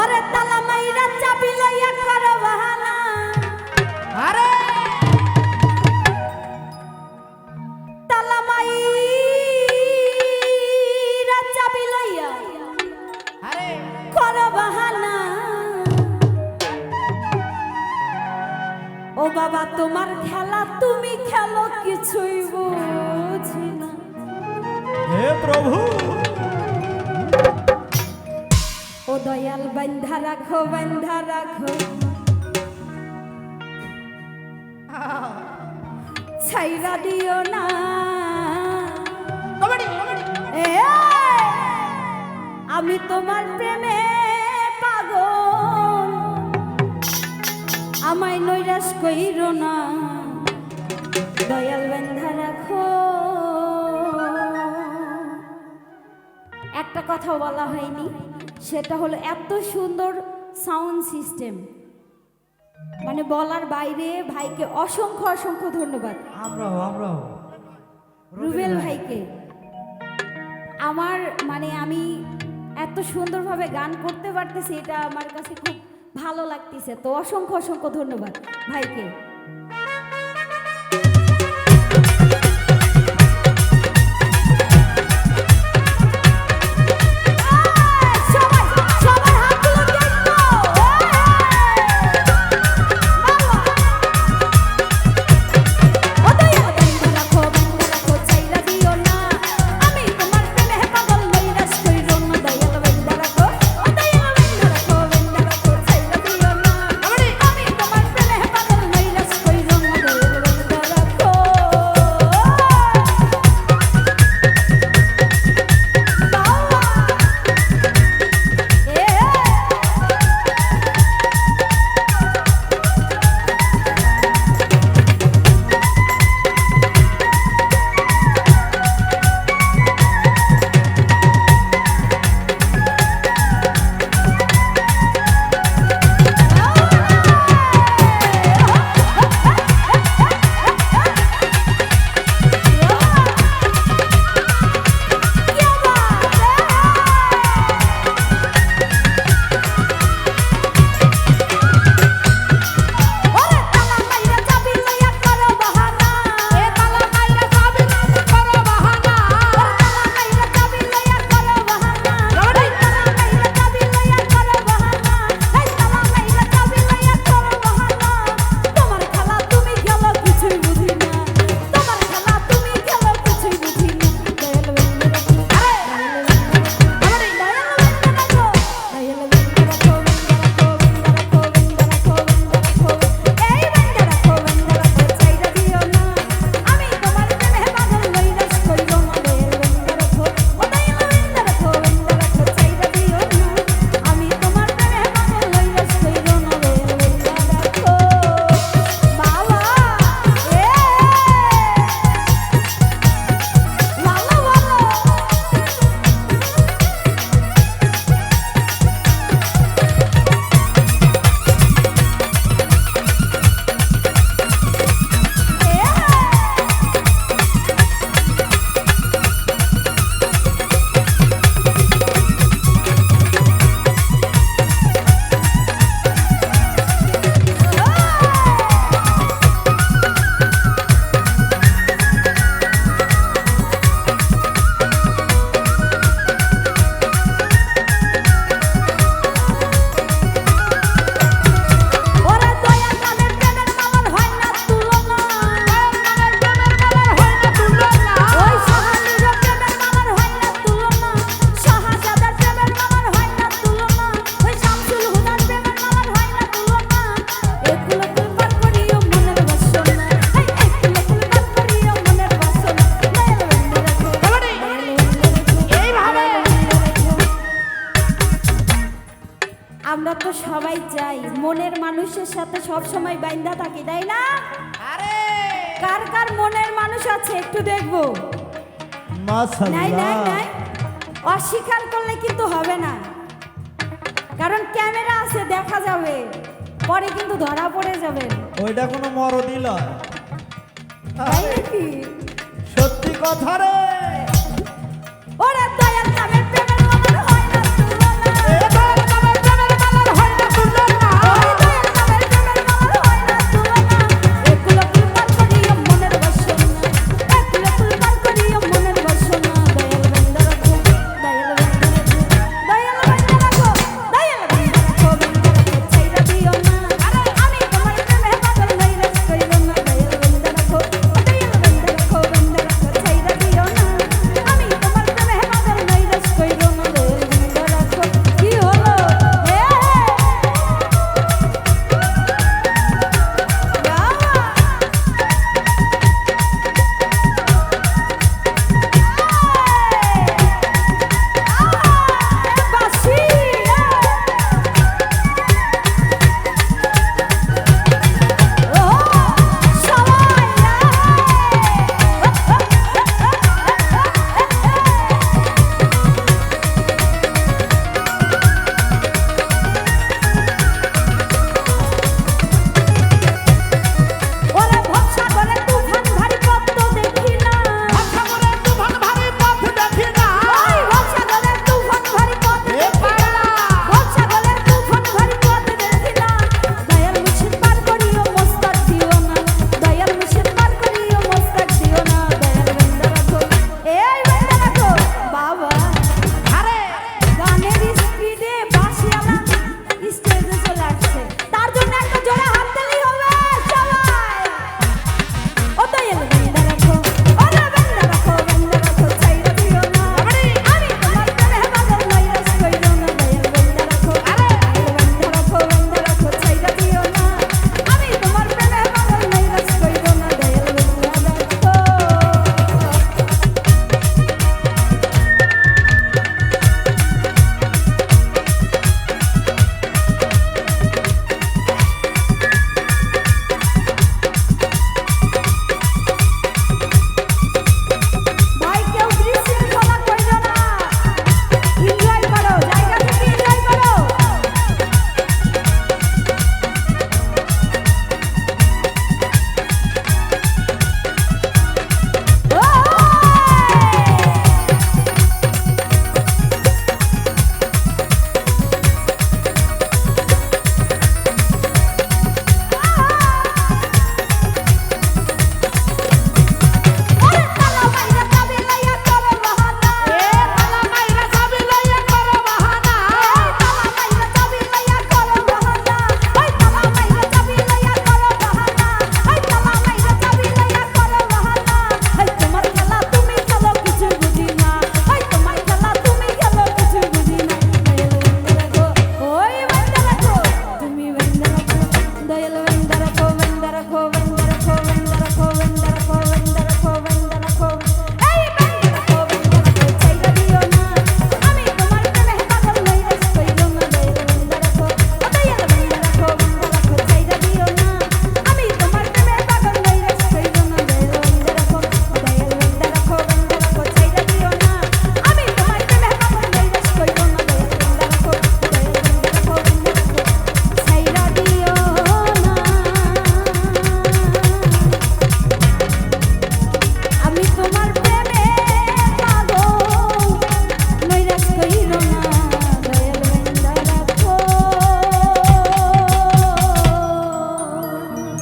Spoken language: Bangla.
ওরে তালা মাইরা চাবি লইয়া কর বাহানা। আরে! তালা মাইরা চাবি লইয়া আরে! কর বাহানা। ও বাবা তোমার খেলা তুমি খেলো কিছুই বুঝি না। হে প্রভু! দয়াল বন্ধা রাখো বন্ধা রাখো। ছাইরা দিও না। আমি তোমার প্রেমে পাগল। আমায় নৈরাশ কইর না। দয়াল বন্ধা রাখো। একটা কথা বলা হয়নি। সেটা হলো এত সুন্দর সাউন্ড সিস্টেম মানে বলার বাইরে ভাইকে অসংখ্য অসংখ্য ধন্যবাদ। আমরাও আমরাও। রুবেল ভাইকে। আমার মানে আমি এত সুন্দরভাবে গান করতে পারতেছি এটা আমার কাছে খুব ভালো লাগতেছে। তো অসংখ্য অসংখ্য ধন্যবাদ ভাইকে। সবাই চাই মনের মানুষের সাথে সব সময় বাইন্দা থাকি তাই না? আরে! কার কার মনের মানুষ আছে একটু দেখব। নাই নাই নাই। অস্বীকার করলে কিন্তু হবে না। কারণ ক্যামেরা আছে দেখা যাবে। পরে কিন্তু ধরা পড়ে যাবে। ওইটা কোনো তাই নাকি? সত্যি কথা রে।